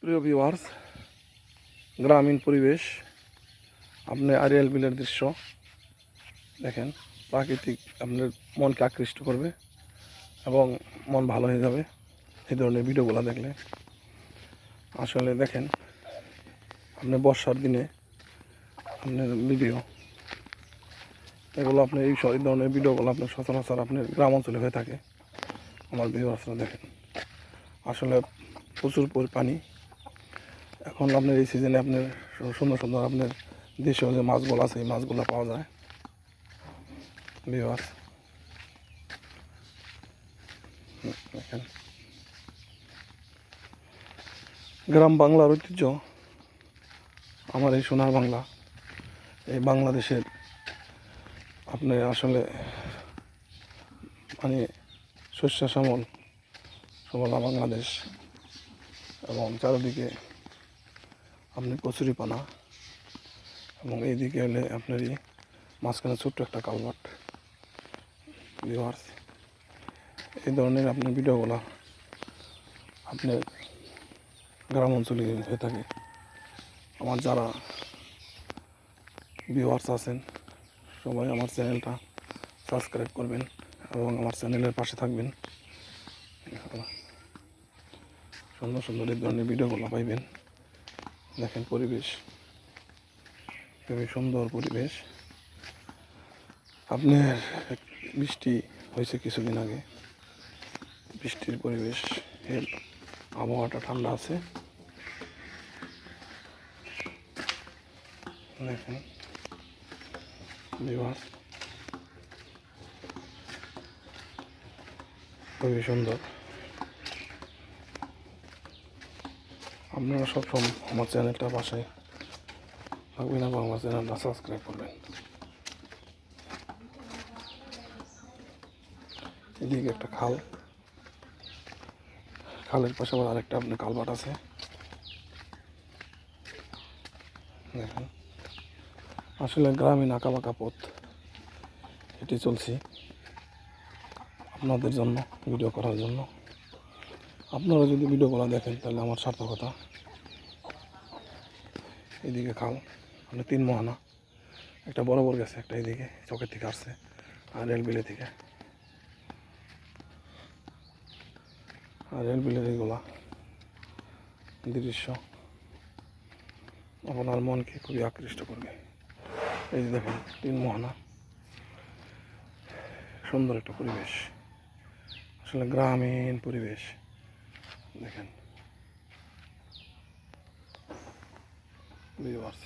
প্রিয় ভিউয়ার্স গ্রামীণ পরিবেশ, আপনি আরিয়াল বিলের দৃশ্য দেখেন, প্রাকৃতিক আপনার মনকে আকৃষ্ট করবে এবং মন ভালো হয়ে যাবে এই ধরনের ভিডিওগুলো দেখলে। আসলে দেখেন, আপনি বর্ষার দিনে আপনার ভিডিও এগুলো আপনি এই ধরনের ভিডিওগুলো আপনার সচরাচর আপনার গ্রাম অঞ্চলে হয়ে থাকে। আমার ভিউয়ার্সরা দেখেন। আসলে প্রচুর পরি- পানি এখন আপনার এই সিজনে আপনার সুন্দর সুন্দর আপনার দেশীয় যে মাছগুলো আছে, এই মাছগুলো পাওয়া যায়। বিভাস গ্রাম বাংলার ঐতিহ্য। আমার এই সোনার বাংলা। এই বাংলাদেশের আপনি আসলে মানে শস্য শ্যামল সমলা বাংলাদেশ এবং চারিদিকে আপনি কচুরি পানা এবং এইদিকে হলে আপনারই মাঝখানে ছোট্ট একটা কালভার্ট এই ধরনের আপনার ভিডিওগুলো আপনার গ্রাম অঞ্চলে হয়ে থাকে। আমার যারা ভিউয়ার্স আছেন, সবাই আমার চ্যানেলটা সাবস্ক্রাইব করবেন এবং আমার চ্যানেলের পাশে থাকবেন। সুন্দর সুন্দর এই ধরনের ভিডিওগুলো পাইবেন। দেখেন পরিবেশ। খুবই সুন্দর পরিবেশ। আপনার বৃষ্টি হয়েছে কিছুদিন আগে। বৃষ্টির পরিবেশ, এর আবহাওয়াটা ঠান্ডা আছে। দেখেন খুবই সুন্দর। আপনারা সবসময় আমার চ্যানেলটা বাসায় থাকবেন এবং আমার চ্যানেলটা সাবস্ক্রাইব করবেন। এদিকে একটা খাল। খালের পাশে আবার আরেকটা আপনার কালবাট আছে। দেখেন। আসলে গ্রামীণ আঁকা বাঁকা পথ। এটি চলছি আপনাদের জন্য, ভিডিও করার জন্য। আপনারা যদি ভিডিওগুলো দেখেন তাহলে আমার সার্থকতা। এদিকে খাল মানে তিন মোহানা। একটা বড় বড় গেছে, একটা এদিকে চকের থেকে আসছে, আর রেলবিলে থেকে আর রেল রেলবিলের এগুলা দৃশ্য আপনার মনকে খুবই আকৃষ্ট করবে। এই যে দেখেন, তিন মোহানা। সুন্দর একটা পরিবেশ। আসলে গ্রামীণ পরিবেশ। দেখেন। ভিউয়ার্স